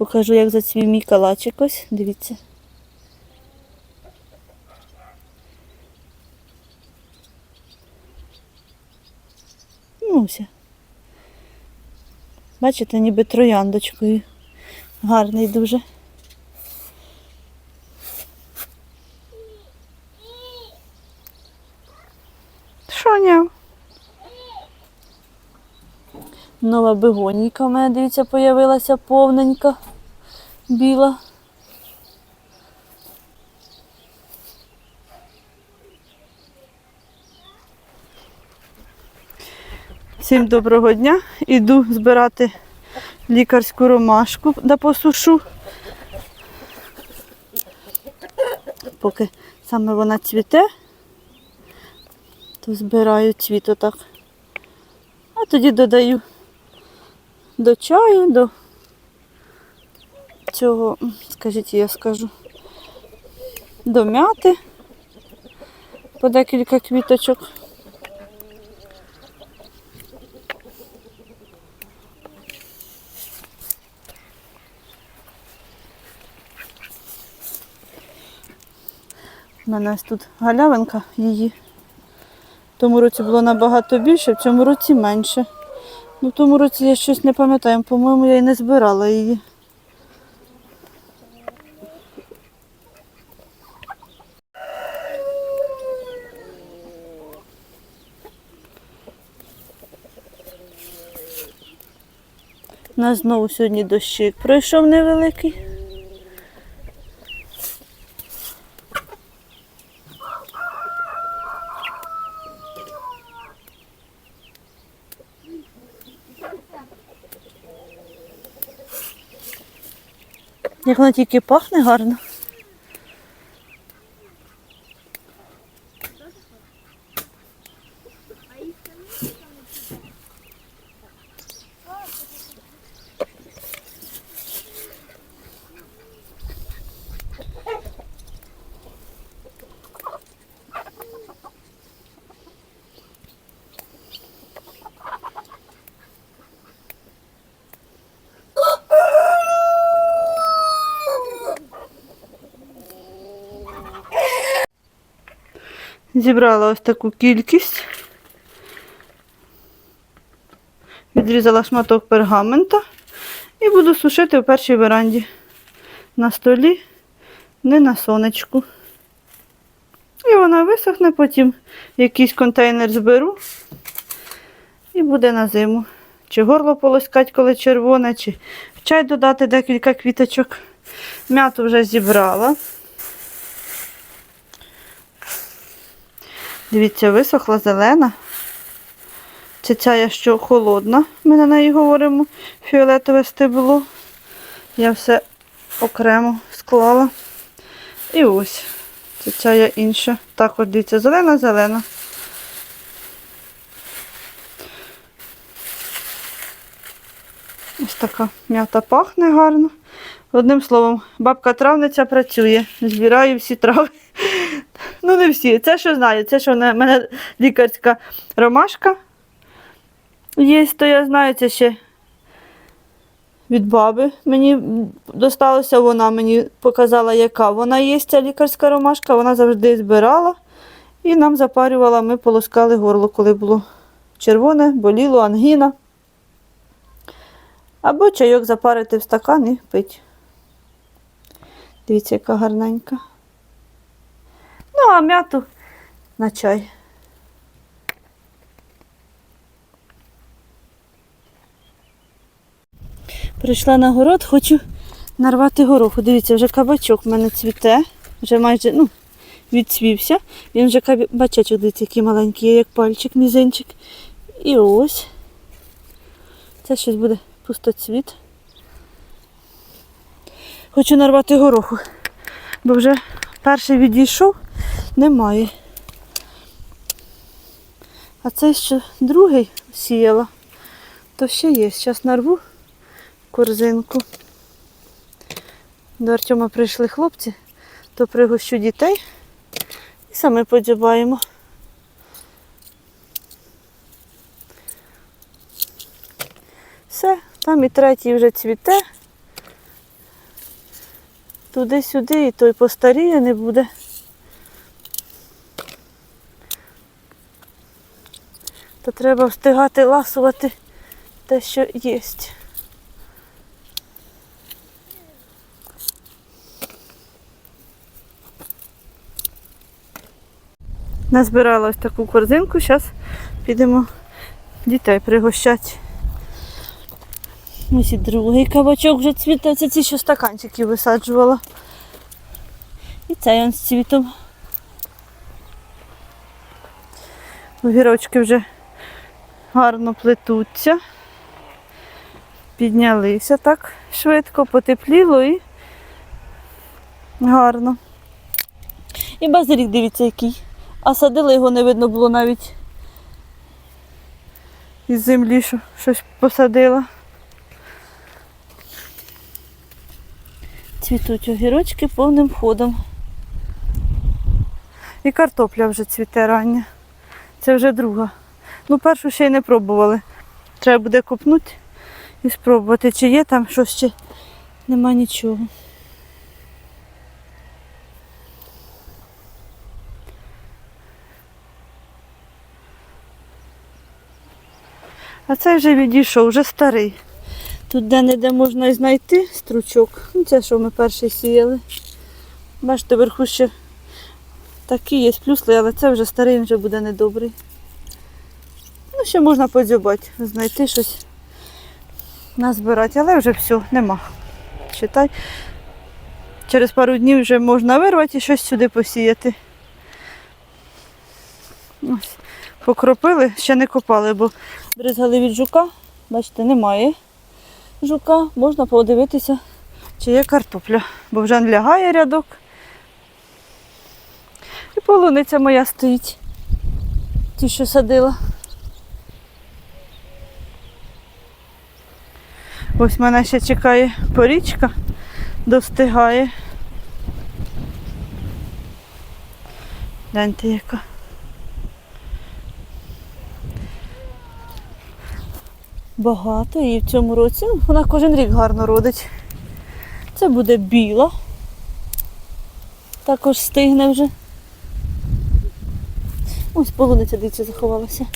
Покажу, як зацвів мій калачик ось. Дивіться. Ну, ось. Бачите, ніби трояндочкою. Гарний дуже. Що няв? Нова бегонійка у мене, дивіться, появилася повненька, біла. Всім доброго дня. Іду збирати лікарську ромашку да посушу. Поки саме вона цвіте, то збираю цвіт отак. А тоді додаю до чаю, до цього, скажіть, я скажу, до м'яти по декілька квіточок. У мене ось тут галявинка її. В тому році було набагато більше, в цьому році менше. Ну, в тому році я щось не пам'ятаю, по-моєму, я і не збирала її. У нас знову сьогодні дощик пройшов невеликий. Вона тільки пахне гарно. Зібрала ось таку кількість. Відрізала шматок пергамента і буду сушити в першій веранді. На столі, не на сонечку. І вона висохне, потім якийсь контейнер зберу і буде на зиму. Чи горло полоскать, коли червоне, чи в чай додати декілька квіточок. М'яту вже зібрала. Дивіться, висохла зелена. Це ця що холодна, ми на неї говоримо, фіолетове стебло. Я все окремо склала. І ось. Це ця я інша. Так, от дивіться, зелена-зелена. Ось така м'ята пахне гарно. Одним словом, бабка травниця працює, збираю всі трави. Ну, не всі. Це що знаю, це що в мене лікарська ромашка є, то я знаю, це ще від баби мені досталося, вона мені показала, яка вона є, ця лікарська ромашка, вона завжди збирала і нам запарювала, ми полоскали горло, коли було червоне, боліло, ангіна. Або чайок запарити в стакан і пить. Дивіться, яка гарненька. Ну, а м'яту на чай. Прийшла на город, хочу нарвати гороху. Дивіться, вже кабачок в мене цвіте, вже майже ну, відцвівся. Він вже кабачечок, дивіться, який маленький, є, як пальчик, мізинчик. І ось. Це щось буде пустоцвіт. Хочу нарвати гороху, бо вже перший відійшов, немає. А це ще другий сіяла, то ще є. Зараз нарву корзинку. До Артема прийшли хлопці, то пригощу дітей і саме подібаємо. Все, там і третій вже цвіте. туди-сюди, і той постаріє не буде. То треба встигати ласувати те, що є. Назбирала ось таку корзинку, зараз підемо дітей пригощати. Ось і другий кабачок вже цвіте, це ці що стаканчики висаджувала. І цей он з цвітом. Огірочки вже гарно плетуться. Піднялися так швидко, потепліло і гарно. І базилік, дивіться, який. А садили його не видно було навіть із землі, що щось посадила. Цвітуть огірочки повним ходом. І картопля вже цвіте рання. Це вже друга. Ну, першу ще й не пробували. Треба буде копнути і спробувати, чи є там щось ще нема нічого. А цей вже відійшов, вже старий. Тут де-не-де можна і знайти стручок. Ну, це що ми перший сіяли. Бачите, вверху ще такі є плюсли, але це вже старий, він вже буде недобрий. Ну, ще можна подзюбати, знайти щось, назбирати, але вже все, нема. Читай. Через пару днів вже можна вирвати і щось сюди посіяти. Ось. Покропили, ще не копали, бо бризгали від жука. Бачите, немає жука. Можна подивитися, чи є картопля, бо вже лягає рядок. І полуниця моя стоїть. Ті, що садила. Ось мене ще чекає порічка, достигає. Гляньте яка. Багато і в цьому році ну, вона кожен рік гарно родить. Це буде біла. Також стигне вже. Ось полуниця дивіться заховалася.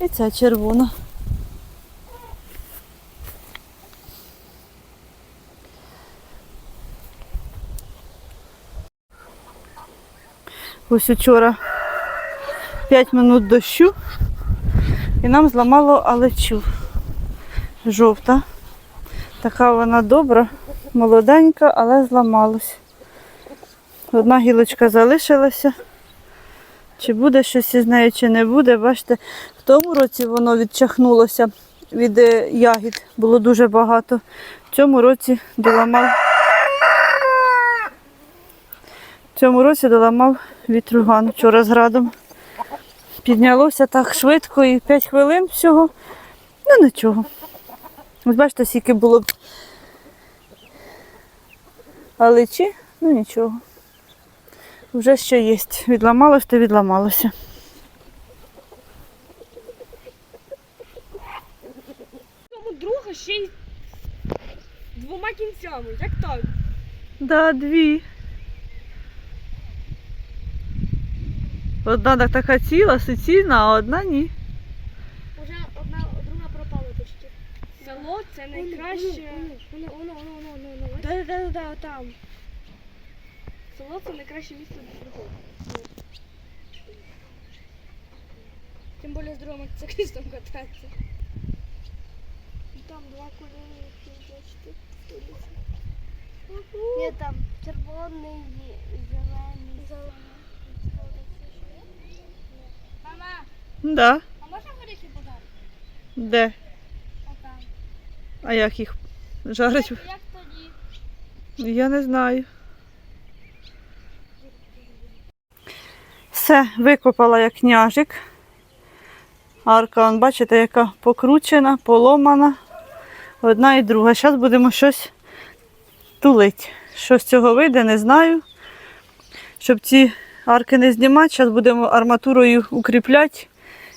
І ця червона. Ось учора 5 минут дощу і нам зламало алечу. Жовта. Така вона добра, молоденька, але зламалась. Одна гілочка залишилася. Чи буде щось із нею, чи не буде. Бачите, в тому році воно відчахнулося від е, ягід, було дуже багато. В цьому році доламав. В цьому році доламав вітруган вчора з градом. Піднялося так швидко і 5 хвилин всього. Ну нічого. Ось бачите, скільки було б аличі, ну нічого. Вже що є. Відламалось, то відламалося. Тому друга ще й з двома кінцями. Як так? Да, дві. Одна так така ціла, суцільна, а одна ні. Уже одна друга пропала почти. Село це найкраще. Воно, воно, воно, воно, воно, воно. Да, да, да, да, там. Село це найкраще місце для приходу. Тим більше з другим мотоциклістом кататися. Там два кольори, які бачите, Є там червоний, зелений. Мама, Да. а можна горіхи подати? Де? Отам. А як їх жарить? Як тоді? Я не знаю. Все, викопала як княжик. Арка, вон, бачите, яка покручена, поломана. Одна і друга. Зараз будемо щось тулити. Що з цього вийде, не знаю. Щоб ці арки не знімати, зараз будемо арматурою укріпляти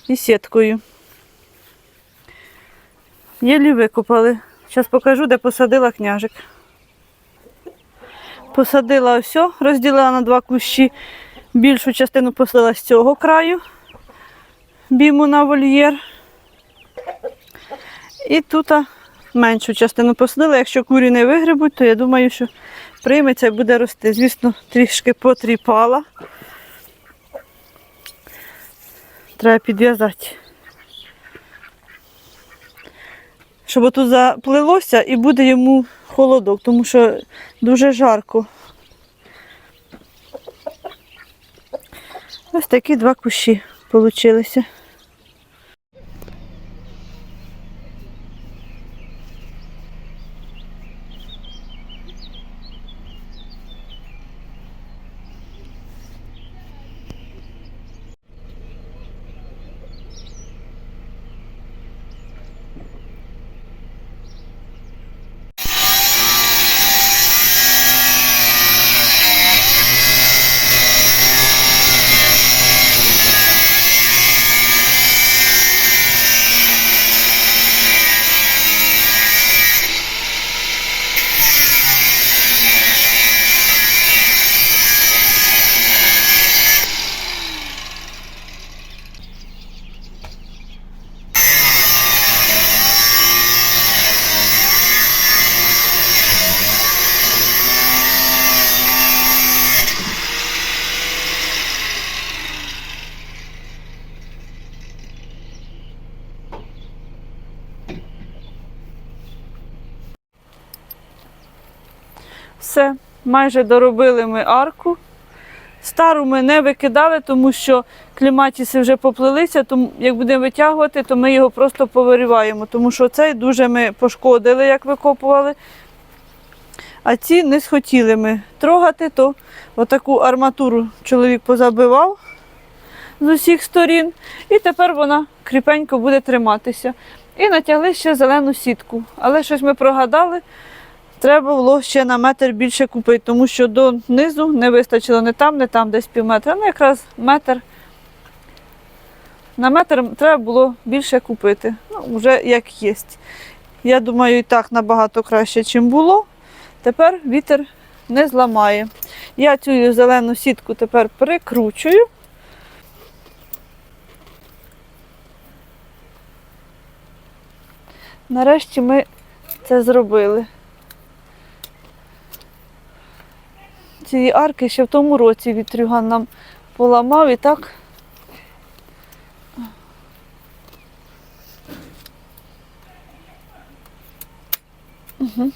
і сіткою. Єлі викопали. Зараз покажу, де посадила княжик. Посадила ось, розділила на два кущі. Більшу частину посадила з цього краю біму на вольєр. І тут меншу частину посадила. Якщо курі не вигребуть, то я думаю, що прийметься і буде рости. Звісно, трішки потріпала. Треба підв'язати. Щоб тут заплилося і буде йому холодок, тому що дуже жарко. Ось такі два кущі получилися. Все, майже доробили ми арку. Стару ми не викидали, тому що кліматіси вже поплилися, тому як будемо витягувати, то ми його просто повириваємо, тому що цей дуже ми пошкодили, як викопували. А ці не схотіли ми трогати, то отаку арматуру чоловік позабивав з усіх сторін, і тепер вона кріпенько буде триматися. І натягли ще зелену сітку. Але щось ми прогадали, треба було ще на метр більше купити, тому що донизу не вистачило не там, не там, десь пів метра. Ну, якраз метр. На метр треба було більше купити. Ну, вже як є. Я думаю, і так набагато краще, ніж було. Тепер вітер не зламає. Я цю зелену сітку тепер прикручую. Нарешті ми це зробили. Ці арки ще в тому році вітрюган нам поламав і так. Угу.